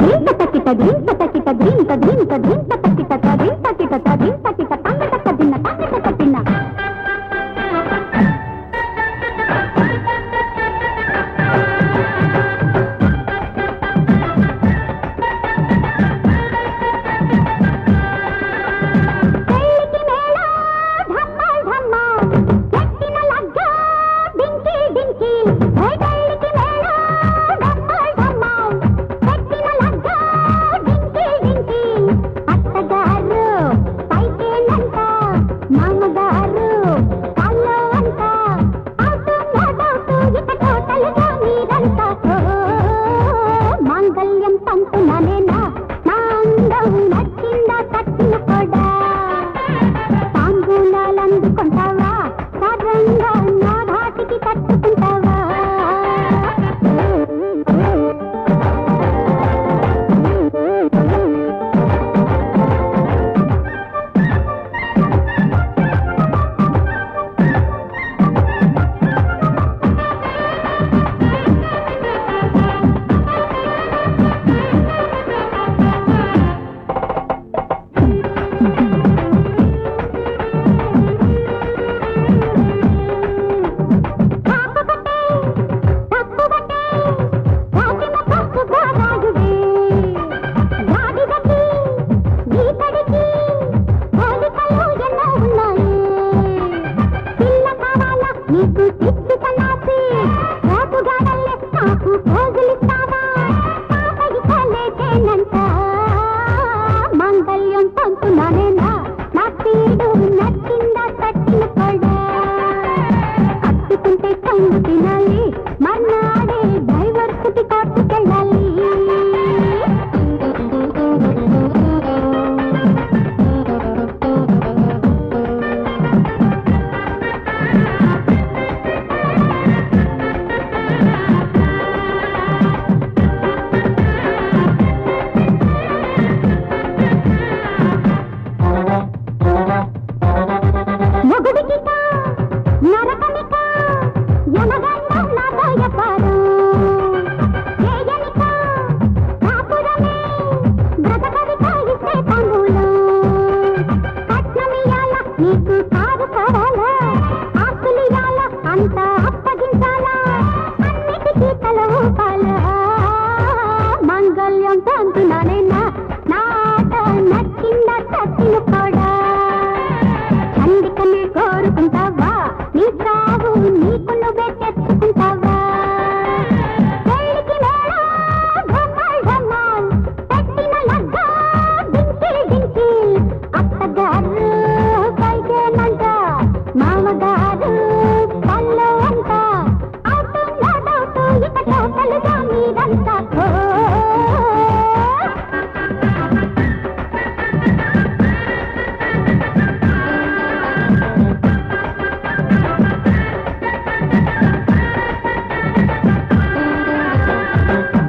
ధీం పట్టి ధీం పట్టి ధీం పట్టి పట్టి పట్టి పట్టి పట్టి పట్టి పట్టి పట్టి తక్కిట. నీకు అంతా